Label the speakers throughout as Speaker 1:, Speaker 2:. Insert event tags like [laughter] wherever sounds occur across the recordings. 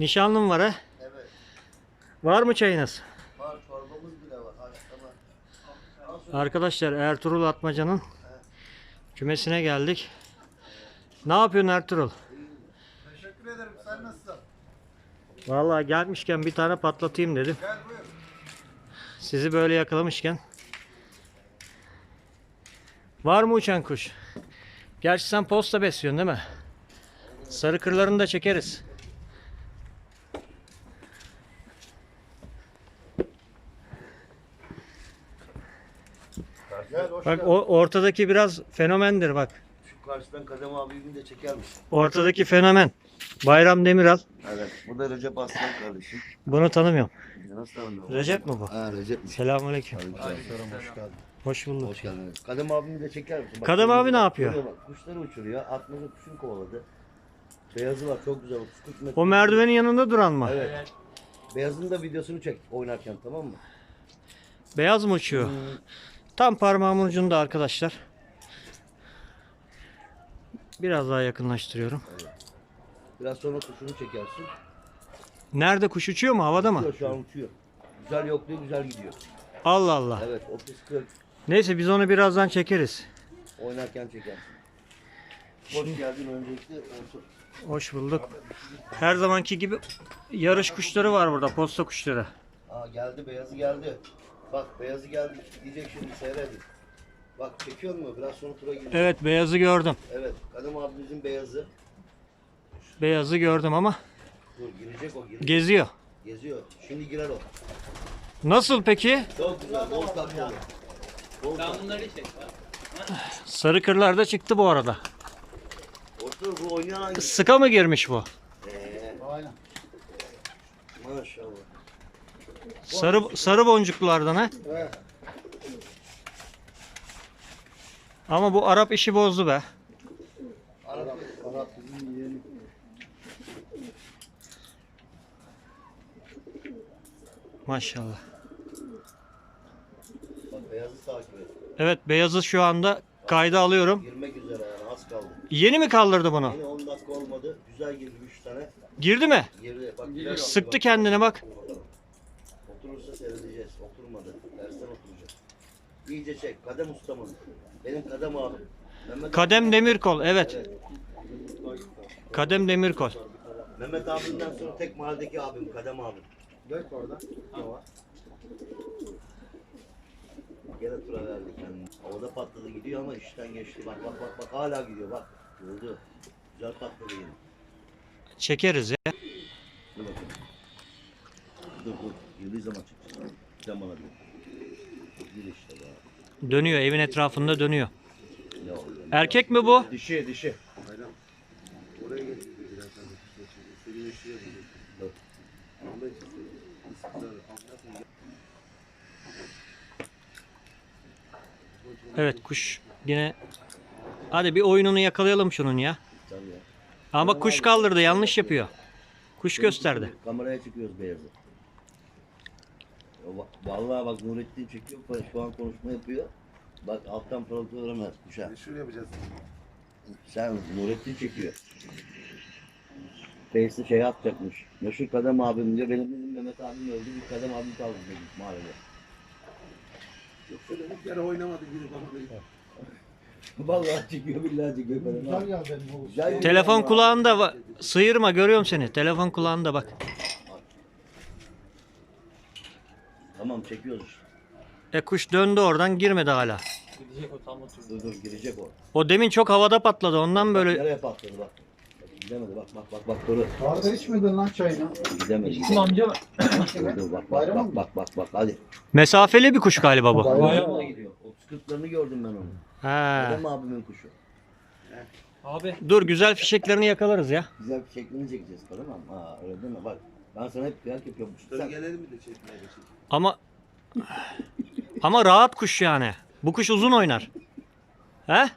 Speaker 1: Nişanlım var ha.
Speaker 2: Evet.
Speaker 1: Var mı çayınız?
Speaker 2: Var çorbamız bile var.
Speaker 1: Arkadaşlar Ertuğrul Atmaca'nın kümesine geldik. Ne yapıyorsun Ertuğrul?
Speaker 2: Teşekkür ederim. Sen nasılsın?
Speaker 1: Vallahi gelmişken bir tane patlatayım dedim.
Speaker 2: Gel buyur.
Speaker 1: Sizi böyle yakalamışken. Var mı uçan kuş? Gerçi sen posta besliyorsun değil mi? Sarı kırlarını da çekeriz. Bak o ortadaki biraz fenomendir bak.
Speaker 2: Şu karşıdan Kadem abimi de çeker misin?
Speaker 1: Ortadaki fenomen. Bayram Demiral.
Speaker 2: Evet. Bu da Recep Aslan kardeşim.
Speaker 1: Bunu tanımıyorum.
Speaker 2: Nasıl tanımıyorum?
Speaker 1: Recep mi bu?
Speaker 2: Ha Recep.
Speaker 1: Selamünaleyküm.
Speaker 2: Aleykümselam. Hoş geldin.
Speaker 1: Hoş bulduk.
Speaker 2: Hoş geldin. Kadem abimi de çeker misin? Bak,
Speaker 1: Kadem abi ne
Speaker 2: bak,
Speaker 1: yapıyor?
Speaker 2: görüyor bak, Kuşları uçuruyor. Atmaca kuşun kovaladı. Beyazı var çok güzel. 30 metre.
Speaker 1: O merdivenin yanında duran mı?
Speaker 2: Evet. Beyazın da videosunu çek oynarken tamam mı?
Speaker 1: Beyaz mı uçuyor? Tam parmağımın ucunda arkadaşlar. Biraz daha yakınlaştırıyorum.
Speaker 2: Biraz sonra kuşunu çekersin.
Speaker 1: Nerede kuş uçuyor mu? Havada mı?
Speaker 2: Uçuyor şu an uçuyor. Güzel yokluyor güzel gidiyor.
Speaker 1: Allah Allah.
Speaker 2: Evet 30-40
Speaker 1: Neyse biz onu birazdan çekeriz.
Speaker 2: oynarken çekersin. Hoş geldin öncelikle. Olsun.
Speaker 1: Hoş bulduk. Her zamanki gibi yarış kuşları var burada. Posta kuşları.
Speaker 2: Aa geldi beyazı geldi. Bak beyazı geldi. Diyecek şimdi seyredin. Bak çekiyor mu? Biraz sonra tura girecek.
Speaker 1: Evet beyazı gördüm.
Speaker 2: Evet. Kadem abimizin beyazı.
Speaker 1: Beyazı gördüm ama
Speaker 2: Dur girecek o girecek.
Speaker 1: geziyor.
Speaker 2: Geziyor. Şimdi girer o.
Speaker 1: Nasıl peki?
Speaker 2: Çok güzel. Bol tatlı. Bol tatlı.
Speaker 1: Sarı kırlar da çıktı bu arada.
Speaker 2: Otur bu oynayan?
Speaker 1: Sıka mı girmiş bu?
Speaker 2: Ee,
Speaker 3: Aynen.
Speaker 2: maşallah.
Speaker 1: Sarı sarı boncuklulardan ha?
Speaker 2: Evet.
Speaker 1: Ama bu Arap işi bozdu be.
Speaker 2: Arap, Arap bizim yeğeni.
Speaker 1: Maşallah.
Speaker 2: Bak beyazı takip et.
Speaker 1: Evet beyazı şu anda kayda alıyorum.
Speaker 2: Girmek üzere yani az kaldı.
Speaker 1: Yeni mi kaldırdı bunu?
Speaker 2: Yine 10 dakika olmadı. Güzel girdi 3 tane.
Speaker 1: Girdi mi?
Speaker 2: Girdi. Bak
Speaker 1: Sıktı
Speaker 2: bak.
Speaker 1: kendine bak.
Speaker 2: İyice çek. Kadem ustamın. Benim kadem abim. Mehmet
Speaker 1: Kadem Demirkol evet.
Speaker 2: Evet.
Speaker 1: Kadem Demirkol.
Speaker 2: Mehmet abimden sonra tek mahalledeki abim. Kadem abim.
Speaker 3: Dök orada. Hava.
Speaker 2: Gene tura verdik yani. Havada patladı gidiyor ama işten geçti. Bak bak bak bak hala gidiyor bak. Oldu. Güzel patladı yine.
Speaker 1: Çekeriz ya.
Speaker 2: Dur bakalım. Dur dur. Girdiği zaman çıkacak. Sen bana diyor.
Speaker 1: Dönüyor evin etrafında dönüyor. Erkek mi bu?
Speaker 2: Dişi dişi.
Speaker 1: Evet kuş yine. Hadi bir oyununu yakalayalım şunun ya. Ama kuş kaldırdı yanlış yapıyor. Kuş gösterdi.
Speaker 2: Kameraya çıkıyoruz beyazı. Vallahi bak Nurettin çekiyor. Şu an konuşma yapıyor. Bak alttan pırıltı öğrenmez kuşa.
Speaker 3: Meşhur yapacağız.
Speaker 2: Sen Nurettin çekiyor. Face'de şey atacakmış. Meşhur kadem abim diyor. Benim dedim Mehmet abim öldü. Bir kadem abim kaldı dedim mahallede.
Speaker 3: Yoksa dedik yere oynamadı gibi bana da. [laughs]
Speaker 2: Vallahi çekiyor billahi çekiyor kadem
Speaker 3: Güzel
Speaker 2: abi.
Speaker 3: ya benim o.
Speaker 2: Güzel
Speaker 1: Telefon kulağında va- sıyırma görüyorum seni. Telefon kulağında bak.
Speaker 2: Tamam çekiyoruz.
Speaker 1: E kuş döndü oradan girmedi hala.
Speaker 2: Dur dur girecek o.
Speaker 1: O demin çok havada patladı ondan böyle
Speaker 2: Nereye patladı bak. Gidemedi bak bak bak bak dur.
Speaker 3: Arda içmedin lan çayını.
Speaker 2: Gidemedi. Gidemedi.
Speaker 4: amca
Speaker 2: Dur dur bak bak
Speaker 3: Bayram
Speaker 2: bak
Speaker 3: mı?
Speaker 2: bak bak bak hadi.
Speaker 1: mesafeli bir kuş galiba bu.
Speaker 2: Bayramla gidiyor. 30-40'larını gördüm ben onu.
Speaker 1: Ha.
Speaker 2: Kadem abimin kuşu.
Speaker 4: abi
Speaker 1: Dur güzel fişeklerini yakalarız ya.
Speaker 2: Güzel bir şeklini çekeceğiz kadın ama. Ha öyle deme bak. Ben sana hep kıyak yapıyorum.
Speaker 3: Dur
Speaker 2: Sen,
Speaker 3: gelelim bir de çekmeye de çekelim.
Speaker 1: Ama ama rahat kuş yani. Bu kuş uzun oynar. He?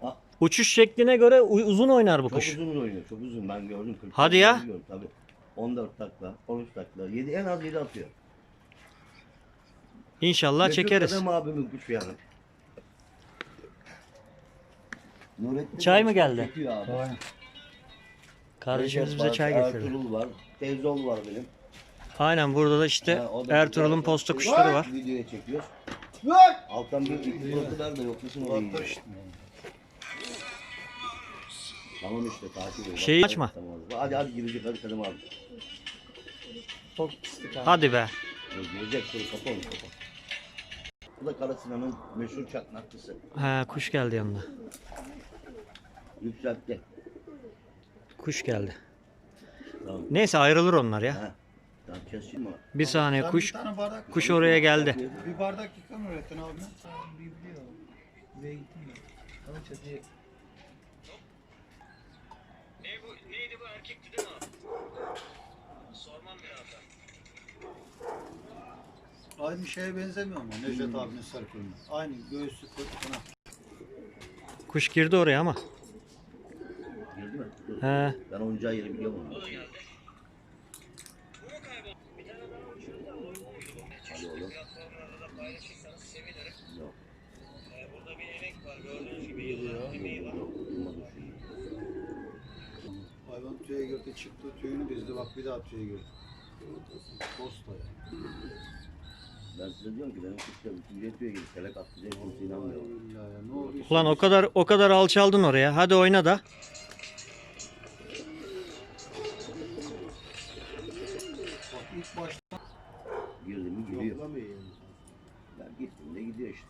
Speaker 2: Ha.
Speaker 1: Uçuş şekline göre u- uzun oynar bu
Speaker 2: çok
Speaker 1: kuş.
Speaker 2: uzun oynuyor. Çok uzun. Ben gördüm. 40
Speaker 1: Hadi ya.
Speaker 2: Gördüm, tabii. 14 takla, 13 takla. 7 en az 7 atıyor.
Speaker 1: İnşallah
Speaker 2: Meşhur
Speaker 1: çekeriz.
Speaker 2: Kadem abimin kuşu yani. Nurettin
Speaker 1: Çay mı geldi?
Speaker 2: Çekiyor abi.
Speaker 1: Kardeşimiz
Speaker 2: Recep
Speaker 1: bize
Speaker 2: var,
Speaker 1: çay getirdi.
Speaker 2: Ertuğrul var. Teyzol var benim.
Speaker 1: Aynen burada da işte
Speaker 2: Ha, o da
Speaker 1: Ertuğrul'un
Speaker 2: güzel.
Speaker 1: posta kuşları var.
Speaker 2: Videoya çekiyoruz. Alttan bir iki proteler de yok musun orayı yiyor. Tamam işte takip et.
Speaker 1: Şeyi
Speaker 2: Bak,
Speaker 1: açma.
Speaker 2: Tamam. Hadi hadi girecek hadi kadın abi.
Speaker 4: Çok pislik abi.
Speaker 1: Hadi be.
Speaker 2: Girecek dur kapa onu kapa. Bu da Kara Sinan'ın meşhur çakmaklısı.
Speaker 1: Ha kuş geldi yanına.
Speaker 2: Yükseltti.
Speaker 1: Kuş geldi.
Speaker 2: Tamam.
Speaker 1: Neyse ayrılır onlar ya.
Speaker 2: Ha. Tamam.
Speaker 1: Bir saniye
Speaker 3: Sen
Speaker 1: kuş
Speaker 3: Bir tane bardak.
Speaker 1: kuş oraya geldi.
Speaker 3: Bir bardak yıkan öğretin abi.
Speaker 4: Bibliyor. Ve gitmiyor. Ama çatıya
Speaker 3: Aynı şeye benzemiyor mu Necdet abinin sarı? Aynı göğüsü fırtına.
Speaker 1: Kuş girdi oraya ama.
Speaker 2: Girdi.
Speaker 1: He.
Speaker 2: Ben oyuncağı yeri biliyorum onu. Hadi oğlum. Yok. Şu iyi.
Speaker 3: Hayvan tüye girdi çıktı tüyünü dizdi bak bir daha tüye girdi. Posta ya.
Speaker 2: Ben size diyorum ki benim kuşlar bütün üretiyor gibi kelek attı diye kimse inanmıyor.
Speaker 1: Ulan o kadar o kadar alçaldın oraya. Hadi oyna da.
Speaker 2: Girdi mi giriyor.
Speaker 3: yoklamıyor yani.
Speaker 2: Ben gittim de gidiyor işte.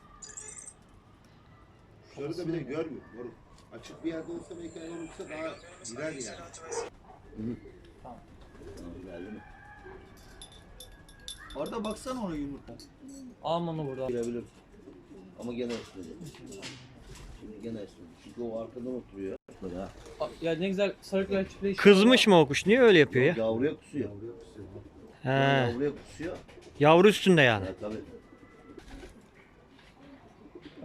Speaker 5: Kuşları da bir de görmüyor. Moruk. Açık bir yerde olsa belki hayvan uçsa daha girer yani.
Speaker 2: Tamam, geldi mi?
Speaker 3: Arada baksana ona yumurta.
Speaker 4: Almanı burada.
Speaker 2: Girebilir. Ama gene esnedi. Şimdi gene esnedi. Çünkü o arkadan oturuyor. Ha.
Speaker 4: Ya ne güzel sarıklar çiftleşiyor.
Speaker 1: Kızmış mı o kuş? Niye öyle yapıyor ya?
Speaker 2: Yavruya kusuyor.
Speaker 3: Yavruya kusuyor.
Speaker 1: He.
Speaker 2: Yavruya kusuyor.
Speaker 1: Yavru üstünde yani.
Speaker 2: Ya tabii.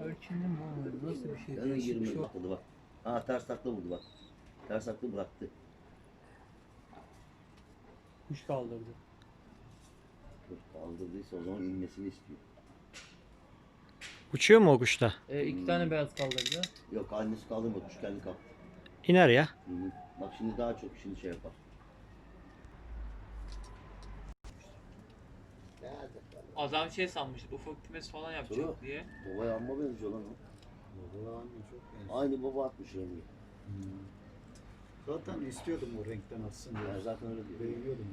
Speaker 4: Ölçünün bu nasıl bir şey? Bir
Speaker 2: 20
Speaker 4: şey.
Speaker 2: atladı bak. Ha ters takla vurdu bak. Ters takla bıraktı.
Speaker 4: Kuş kaldırdı.
Speaker 2: Dur, Kaldırdıysa o zaman inmesini istiyor.
Speaker 1: Uçuyor mu o kuş da?
Speaker 4: E, iki tane beyaz kaldırdı.
Speaker 2: Yok annesi kaldırmadı. Kuş kendi kaptı.
Speaker 1: İner ya.
Speaker 2: Hı hı. Bak şimdi daha çok şimdi şey yapar.
Speaker 4: Adam şey sanmış ufak kümes falan yapacak
Speaker 2: Tabii.
Speaker 4: diye.
Speaker 2: Babaya amma benziyor lan o.
Speaker 3: Baba anne çok benziyor.
Speaker 2: Aynı baba atmış rengi.
Speaker 3: Zaten istiyordum o renkten atsın diye.
Speaker 2: Ben zaten öyle diyor.
Speaker 3: Beğeniyordum.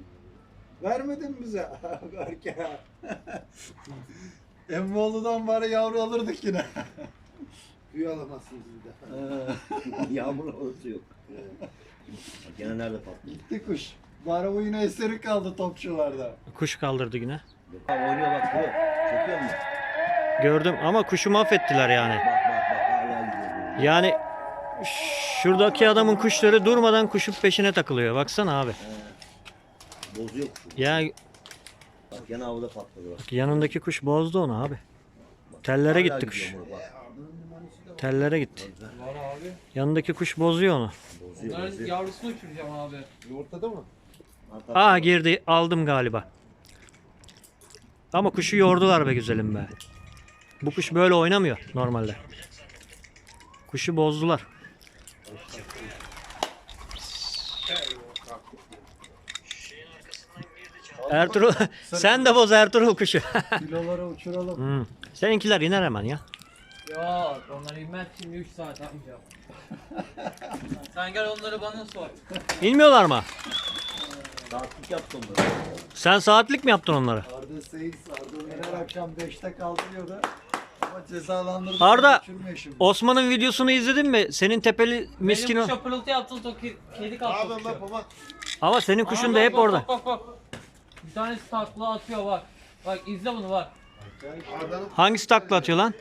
Speaker 3: Vermedin bize. [laughs] Berke. [laughs] Emmoğlu'dan bari yavru alırdık yine. [laughs]
Speaker 5: Tüy alamazsınız bir de.
Speaker 2: Yağmur havası yok. Bak Gene nerede patlıyor?
Speaker 3: Gitti kuş. Bari bu yine eseri kaldı topçularda.
Speaker 1: Kuş kaldırdı yine.
Speaker 2: Oynuyor bak bu. Çekiyor musun?
Speaker 1: Gördüm ama kuşu mahvettiler yani.
Speaker 2: Bak bak bak hala gidiyor.
Speaker 1: Yani şuradaki adamın kuşları durmadan kuşun peşine takılıyor. Baksana abi.
Speaker 2: Bozuyor kuşu.
Speaker 1: Ya
Speaker 2: Bak gene havada patladı bak.
Speaker 1: yanındaki kuş bozdu onu abi. Tellere gitti kuş. Tellere gitti.
Speaker 4: Var abi.
Speaker 1: Yanındaki kuş bozuyor onu.
Speaker 2: Bozuyor
Speaker 4: Bunların
Speaker 2: bozuyor.
Speaker 4: yavrusunu uçuracağım abi.
Speaker 5: Yumurtada mı?
Speaker 1: Aa girdi aldım galiba. Ama kuşu yordular be güzelim be. Bu kuş böyle oynamıyor normalde. Kuşu bozdular. Ertuğrul [laughs] sen de boz Ertuğrul kuşu. [laughs]
Speaker 3: Kilolara uçuralım.
Speaker 1: Hmm. Seninkiler iner hemen ya.
Speaker 4: Yok onları inmez şimdi 3 saat yapmayacağım. [laughs] Sen gel onları bana sor.
Speaker 1: İnmiyorlar mı?
Speaker 2: Saatlik yaptım bunu.
Speaker 1: Sen saatlik mi yaptın onları?
Speaker 3: Arda Seyis, Arda her akşam 5'te kaldırıyordu. Ama cezalandırdı.
Speaker 1: Arda,
Speaker 3: şimdi.
Speaker 1: Osman'ın videosunu izledin mi? Senin tepeli miskin
Speaker 4: Benim
Speaker 1: o.
Speaker 4: kuşa pırıltı yaptın to ke- kedi
Speaker 5: Ne
Speaker 4: kalktı
Speaker 5: lan
Speaker 4: kuşa.
Speaker 5: baba?
Speaker 1: Ama senin kuşun
Speaker 4: Aa,
Speaker 1: da
Speaker 4: bak,
Speaker 1: hep
Speaker 4: bak,
Speaker 1: orada.
Speaker 4: Bak bak bak. Bir tanesi takla atıyor bak. Bak izle bunu bak.
Speaker 5: Arda'nın
Speaker 1: Hangisi takla atıyor lan?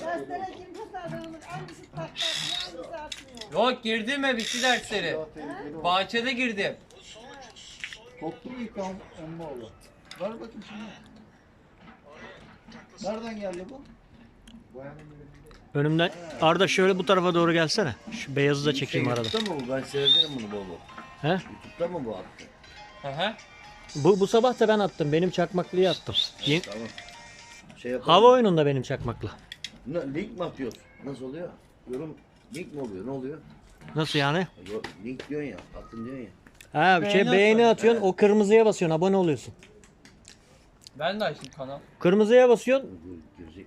Speaker 6: Derslere kim tasarlanır? Hangisi takla atıyor, hangisi atmıyor?
Speaker 4: Yok girdim mi bitti dersleri. Bahçede girdim.
Speaker 3: Koktu mu ilk am Emmoğlu? Ver bakayım şimdi. Nereden geldi bu?
Speaker 1: Önümden Arda şöyle bu tarafa doğru gelsene. Şu beyazı da çekeyim
Speaker 2: Şey,
Speaker 1: arada.
Speaker 2: YouTube'da mı bu? Ben seyrederim bunu bol bol.
Speaker 1: He?
Speaker 2: YouTube'da mı bu attı?
Speaker 4: Hı hı.
Speaker 1: Bu, bu sabah da ben attım. Benim çakmaklıyı attım. Ye-
Speaker 2: Tamam. Şey yapalım.
Speaker 1: Hava oyununda benim çakmaklı.
Speaker 2: Ne, link mi atıyoruz? Nasıl oluyor? Yorum Link mi oluyor? Ne oluyor?
Speaker 1: Nasıl yani?
Speaker 2: Yok, link diyorsun ya. Atın diyorsun ya.
Speaker 1: Ha bir şey
Speaker 4: Beğeni
Speaker 1: beğeni
Speaker 4: atıyorsun.
Speaker 1: atıyorsun. O kırmızıya basıyorsun. Abone oluyorsun.
Speaker 4: Ben de açtım kanal.
Speaker 1: Kırmızıya basıyorsun.
Speaker 2: Mi?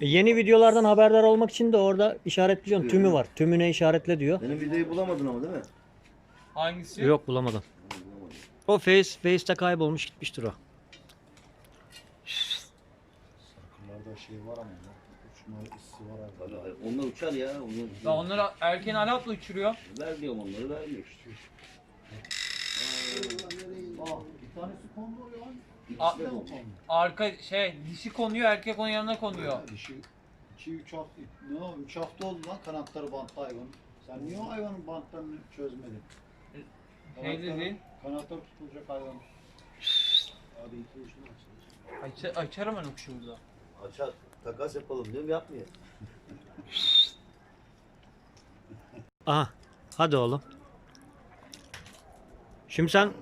Speaker 1: e, Yeni videolardan haberdar olmak için de orada işaretliyorsun. Tümü var. Tümüne işaretle diyor.
Speaker 2: Benim videoyu bulamadın ama değil mi?
Speaker 4: Hangisi?
Speaker 1: Yok bulamadım.
Speaker 2: Bulamadım.
Speaker 1: O Face Face'te kaybolmuş gitmiştir o.
Speaker 3: şey var ama ya. Uçma hissi var abi.
Speaker 2: Tabii, Onlar uçar ya. Onu,
Speaker 4: Ya onları erken alatla uçuruyor.
Speaker 2: Ver diyorum onları vermiyor.
Speaker 3: Aa, bir tanesi kondu oraya lan.
Speaker 4: A-
Speaker 2: İkisi de.
Speaker 4: Arka şey dişi konuyor erkek onun yanına konuyor.
Speaker 3: İşi 2-3 hafta, ne o 3 hafta oldu lan kanatları bantlı hayvanın. Sen niye o hayvanın bantlarını çözmedin?
Speaker 4: Şey
Speaker 3: Kanatları-
Speaker 4: dedin.
Speaker 3: Kanatları tutulacak hayvan. Abi iki uçunu açsın.
Speaker 4: Aç, açarım ben o kuşu burada.
Speaker 2: Açar. Takas yapalım diyorum yapmıyor.
Speaker 1: Aha. Hadi oğlum. Şimdi sen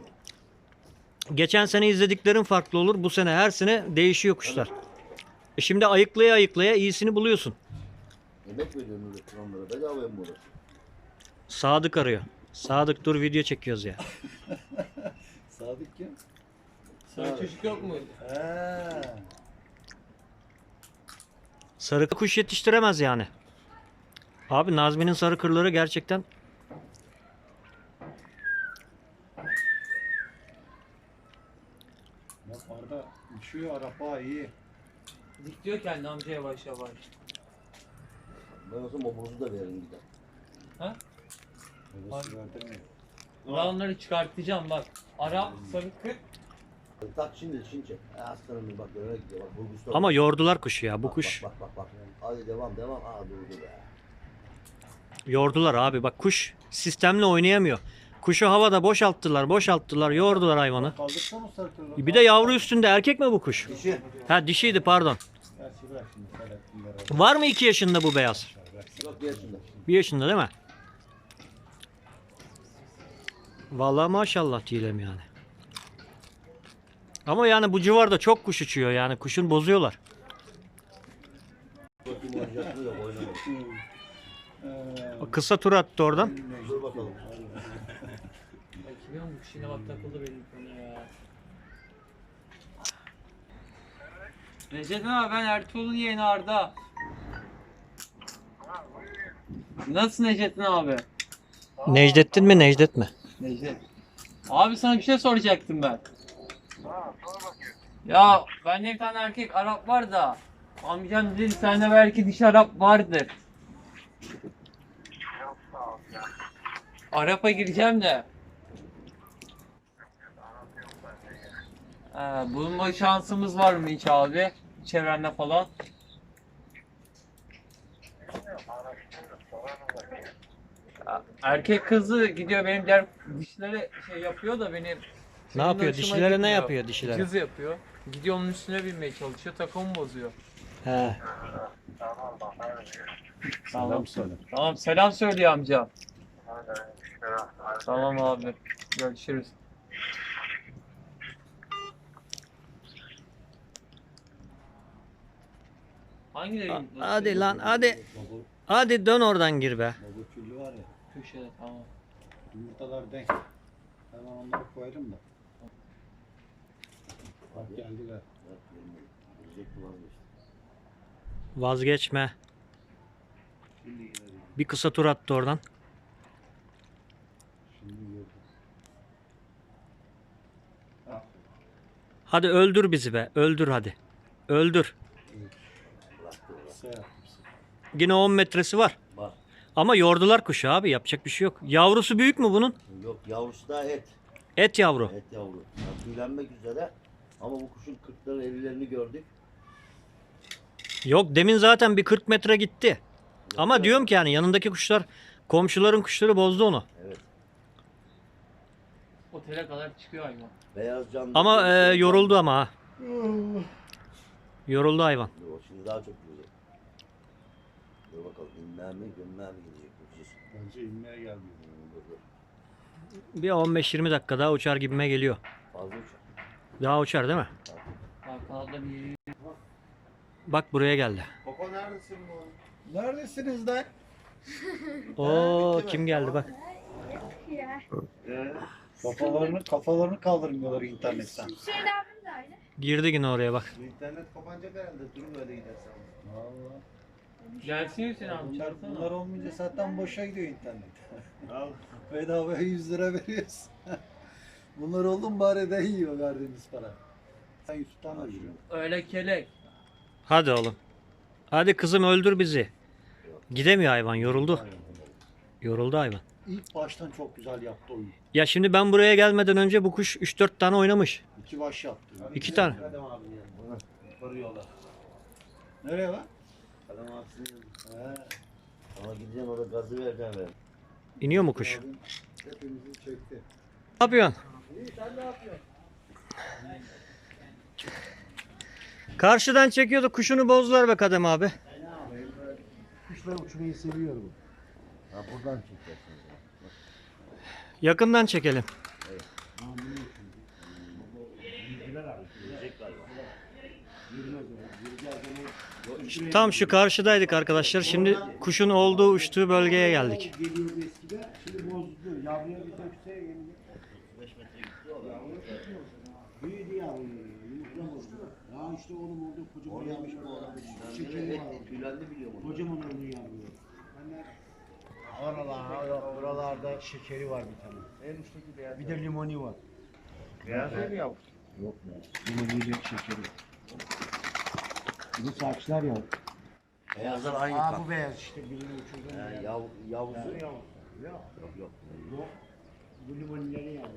Speaker 1: geçen sene izlediklerin farklı olur. Bu sene her sene değişiyor kuşlar. E şimdi ayıklaya ayıklaya iyisini buluyorsun.
Speaker 2: Yemek veriyorum öyle onlara. Bedavaya mı uğraşıyor?
Speaker 1: Sadık arıyor. Sadık dur video çekiyoruz ya. [laughs]
Speaker 3: Sadık kim?
Speaker 4: Sarı çocuk yok mu?
Speaker 3: Eee.
Speaker 1: Sarı kuş yetiştiremez yani. Abi Nazmi'nin sarı kırları gerçekten
Speaker 3: Bak Arda uçuyor araba iyi.
Speaker 4: Dik diyor kendi amca yavaş yavaş.
Speaker 2: Ben o bozu da veririm gider.
Speaker 4: Ha?
Speaker 3: Babası verdirmiyor.
Speaker 4: Ben onları çıkartacağım bak. Arap sarı kırk.
Speaker 2: Tak şimdi şimdi çek. E, aslanım bak öyle gidiyor. Bak Burgus'ta.
Speaker 1: ama yordular kuşu ya bu
Speaker 2: Bak,
Speaker 1: kuş.
Speaker 2: Bak bak bak. bak. Hadi devam devam. Aa durdu be.
Speaker 1: Yordular abi bak kuş sistemle oynayamıyor. Kuşu havada boşalttılar boşalttılar yordular hayvanı. Bir de yavru üstünde erkek mi bu kuş?
Speaker 2: Dişi.
Speaker 1: Ha dişiydi pardon.
Speaker 3: Gerçi şimdi.
Speaker 1: Var mı iki yaşında bu beyaz?
Speaker 2: Yok bir yaşında.
Speaker 1: Bir yaşında değil mi? Vallahi maşallah diyelim yani. Ama yani bu civarda çok kuş uçuyor yani kuşun bozuyorlar. Kısa tur attı oradan.
Speaker 2: Dur bakalım.
Speaker 4: Bak biliyor musun? Kuşine bak takıldı benim konuya ya. Recep abi ben Ertuğrul'un yeğeni Arda. Nasılsın Necdettin abi?
Speaker 1: Necdettin mi Necdet mi?
Speaker 4: Necdet. Abi sana bir şey soracaktım ben. Ya bende bir tane erkek Arap var da amcam dedi sende belki dişi Arap vardır. Arap'a gireceğim de. Ee, bulunma şansımız var mı hiç abi? Çevrende falan. Erkek kızı gidiyor benim diğer dişlere şey yapıyor da benim
Speaker 1: Ne yapıyor?
Speaker 4: hoşuma
Speaker 1: Dişilere ne
Speaker 4: gitmiyor.
Speaker 1: yapıyor dişilere?
Speaker 4: Cız yapıyor. Gidiyor onun üstüne binmeye çalışıyor. Takımı bozuyor.
Speaker 1: He.
Speaker 3: Selam söyle.
Speaker 4: Tamam selam söylüyor amca. Tamam abi. Görüşürüz. Hangileri?
Speaker 1: Ha- Hadi lan hadi.
Speaker 3: Baba,
Speaker 1: Hadi dön oradan gir be.
Speaker 3: baba küllü var ya.
Speaker 4: Köşede tamam.
Speaker 3: Yumurtalar denk. Hemen onları koyarım da. Bak.
Speaker 2: Bak, vazgeçti.
Speaker 1: Vazgeçme. Bir kısa tur attı oradan. Hadi öldür bizi be. Öldür hadi. Öldür. Yine 10 metresi var.
Speaker 2: Bak.
Speaker 1: Ama yordular kuşu abi. Yapacak bir şey yok. Yavrusu büyük mü bunun?
Speaker 2: Yok yavrusu da et.
Speaker 1: Et yavru.
Speaker 2: Et yavru. Tüylenmek üzere. Ama bu kuşun kırkları ellilerini gördük.
Speaker 1: Yok demin zaten bir 40 metre gitti. Ama
Speaker 2: Yok,
Speaker 1: diyorum ki yani yanındaki kuşlar komşuların kuşları bozdu onu.
Speaker 2: Evet.
Speaker 4: Otele kadar çıkıyor hayvan.
Speaker 2: Beyaz can.
Speaker 1: Ama e, yoruldu ama ha. [sighs] Yoruldu hayvan.
Speaker 2: O şimdi daha çok güzel. Dur bakalım inmeye mi gömmeye mi gidecek.
Speaker 3: Bence inmeye gelmiyor.
Speaker 2: Dur, dur.
Speaker 1: Bir 15-20 dakika daha uçar gibime geliyor.
Speaker 2: Fazla uçar.
Speaker 1: Daha uçar değil mi?
Speaker 4: Bak
Speaker 1: buraya geldi.
Speaker 5: Koko neredesin bu?
Speaker 3: Neredesiniz lan? [laughs]
Speaker 1: Oo kim geldi bak.
Speaker 3: Kafalarını kafalarını kaldırmıyorlar internetten.
Speaker 7: Hüseyin abim de öyle.
Speaker 1: Girdi yine oraya bak.
Speaker 5: İnternet kapanacak herhalde. Durun böyle gidersen.
Speaker 3: Vallahi.
Speaker 4: Gelsin Hüseyin abi
Speaker 3: Bunlar, bunlar olmayınca zaten boşa gidiyor internet. [laughs] Bedavaya 100 lira veriyoruz. Bunlar oldu mu bari de yiyor verdiğimiz para. Sen YouTube'dan da.
Speaker 4: Öyle kelek.
Speaker 1: Hadi oğlum. Hadi kızım öldür bizi. Gidemiyor hayvan yoruldu. Yoruldu hayvan.
Speaker 3: İlk baştan çok güzel yaptı oyun.
Speaker 1: Ya şimdi ben buraya gelmeden önce bu kuş 3-4 tane oynamış.
Speaker 3: İki baş yaptı.
Speaker 1: İki tane.
Speaker 2: Kadem abinin yanına. Yukarı yola.
Speaker 3: Nereye lan?
Speaker 2: Kadem abisinin yanına.
Speaker 3: He.
Speaker 2: Ama gideceğim orada gazı vereceğim ben.
Speaker 1: İniyor mu kuş?
Speaker 3: Hepimizi çekti.
Speaker 1: Ne yapıyorsun? Karşıdan çekiyordu kuşunu bozdular be Kadem abi.
Speaker 5: Kuşlar uçmayı seviyorum.
Speaker 2: Ha buradan çekeceksiniz.
Speaker 1: Yakından çekelim. Tam şu karşıdaydık arkadaşlar. Şimdi kuşun olduğu uçtuğu bölgeye geldik.
Speaker 5: Geliyordu eskiden. Şimdi bozdu. Yavruya bir dökse yeni.
Speaker 2: 5 metre gitti o.
Speaker 5: Büyüdü yavru. Yumurtlamadı. Ya işte oğlum orada kocaman
Speaker 2: Oraya
Speaker 5: yapmış
Speaker 2: bu adam.
Speaker 5: Şekeri var.
Speaker 2: Tüylendi biliyor bunu.
Speaker 5: Kocaman onun yavru. Oralar, oralarda şekeri var bir tane. En üstteki beyaz. Bir de limoni var. Beyaz değil mi yavru? Yok mu? Limoniyle şekeri. Bu saçlar ya.
Speaker 2: Beyazlar aynı
Speaker 5: Aa bu beyaz işte birini uçurdum.
Speaker 2: Ha, yav, yavrusu.
Speaker 5: Yok.
Speaker 2: Yok yok.
Speaker 5: Yok. Bu limonileri yavru.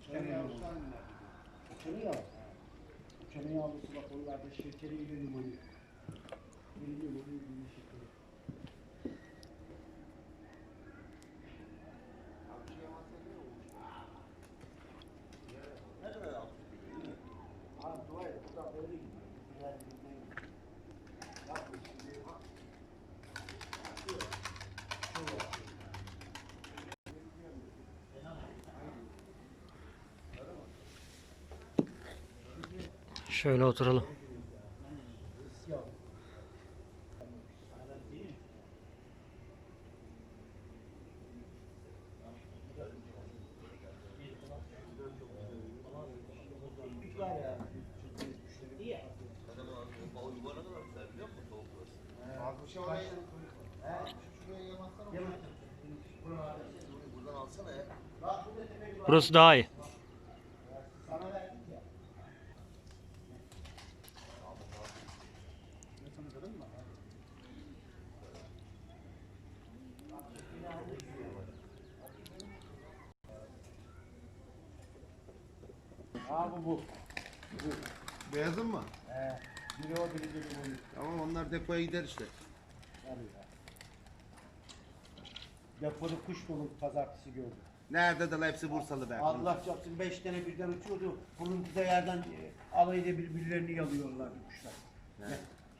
Speaker 5: Uçanı yavrusu Uçanı yavrusu. Uçanı yavrusu bak oralarda şekeriyle limoni. Biri limoni, biri şekeri.
Speaker 1: Şöyle oturalım. Burası daha iyi.
Speaker 5: Abi bu. Beyazın mı? He. Biri o biri de limoni. Tamam depoya gider işte. Ya. Depoda kuş dolu pazartesi gördüm. Nerede de hepsi Bursalı be.
Speaker 8: Allah çarpsın beş tane birden uçuyordu. Buluntuda yerden e, alayla birbirlerini yalıyorlardı kuşlar.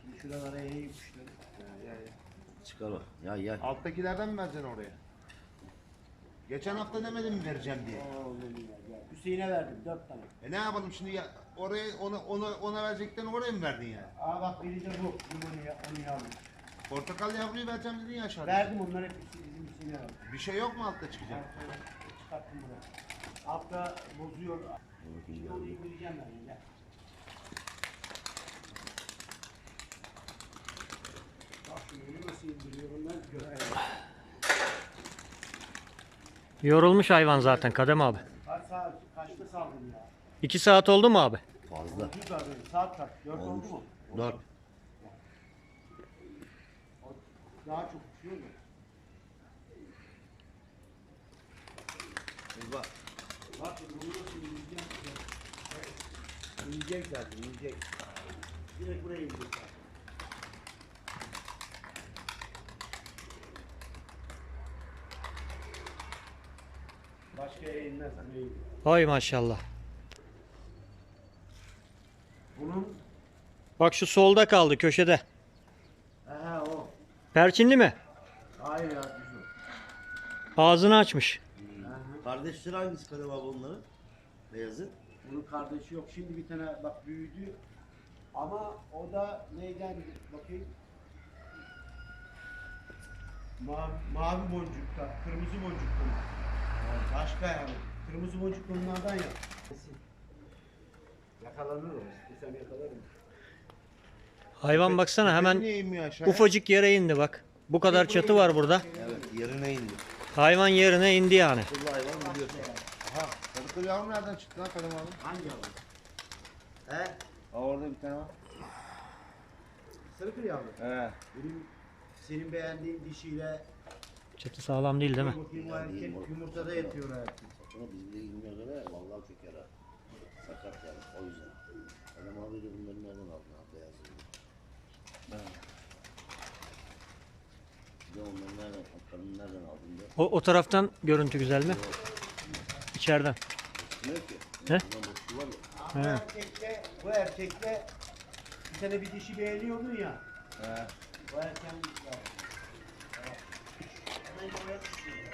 Speaker 8: Şimdi şuralara eğeyim kuşları.
Speaker 2: Çıkar o. Ya ya.
Speaker 5: Alttakilerden mi vereceksin oraya? Geçen hafta demedim mi vereceğim diye.
Speaker 8: Hüseyin'e verdim dört tane.
Speaker 5: E ne yapalım şimdi ya oraya ona ona ona verecekten oraya mı verdin yani?
Speaker 8: Aa bak biri de bu. Limonu ya, onu yavrum.
Speaker 5: Portakal yavruyu vereceğim dedin ya aşağıda.
Speaker 8: Verdim onları hep bizim Hüseyin'e verdim.
Speaker 5: Bir şey yok mu altta çıkacak?
Speaker 8: Çıkarttım bunu. Altta bozuyor. Şimdi onu indireceğim ben. Gel. Bak şunu nasıl indiriyorum ben görelim.
Speaker 1: Yorulmuş hayvan zaten Kadem abi.
Speaker 8: Kaç saat, kaçta saldın ya?
Speaker 1: 2 saat oldu mu abi?
Speaker 2: Fazla.
Speaker 8: Saat kaç? Dört oldu mu?
Speaker 2: 4.
Speaker 8: Daha çok uçuyor mu?
Speaker 5: Bak.
Speaker 8: Bak yiyecek? Yiyecek zaten, yiyecek. Direkt buraya yiyecek. Başka yere inmez.
Speaker 1: Hay maşallah.
Speaker 8: Bunun,
Speaker 1: Bak şu solda kaldı köşede.
Speaker 8: aha o.
Speaker 1: Perçinli mi?
Speaker 8: Hayır ya, bizim.
Speaker 1: Ağzını açmış.
Speaker 2: Kardeşleri hangisi Kadem abi onların? Beyazı.
Speaker 8: Bunun kardeşi yok. Şimdi bir tane bak büyüdü. Ama o da neyden bakayım? Mavi, mavi boncukta, kırmızı boncukta. Başka yani. Kırmızı boncuklu onlardan ya. Yakalanır o. İstesem yakalarım.
Speaker 1: Hayvan baksana hemen
Speaker 2: Niye inmiyor aşağıya?
Speaker 1: ufacık yere indi bak. Bu kadar çatı var burada.
Speaker 2: Evet yerine indi.
Speaker 1: Hayvan yerine indi yani.
Speaker 2: Akıllı hayvan biliyorsun. Aha. Kadıköy yavru nereden çıktı lan Kadem abi?
Speaker 8: Hangi yavru? He?
Speaker 2: Aa orada bir tane var.
Speaker 8: Sarıkır yavru.
Speaker 2: He.
Speaker 8: Benim senin beğendiğin dişiyle
Speaker 1: Çatı sağlam değil değil mi?
Speaker 8: bakayım o erkek yumurtada yatıyor erkek.
Speaker 2: Sonra biz bile ilmiyoruz öyle. Vallahi çöker ha. Sakat yani o yüzden. Kadem abi de bunları nereden aldın ha beyazını? Bir de onları nereden, onları nereden aldın diye.
Speaker 1: O, o taraftan görüntü güzel mi? İçeriden.
Speaker 2: Ne ki?
Speaker 1: He?
Speaker 2: Bundan boşluğu var ya.
Speaker 8: Bu
Speaker 1: He.
Speaker 8: erkekle, bu erkekle bir tane bir dişi beğeniyordun ya.
Speaker 2: He.
Speaker 8: 我要讲一个，好吧？我们这边。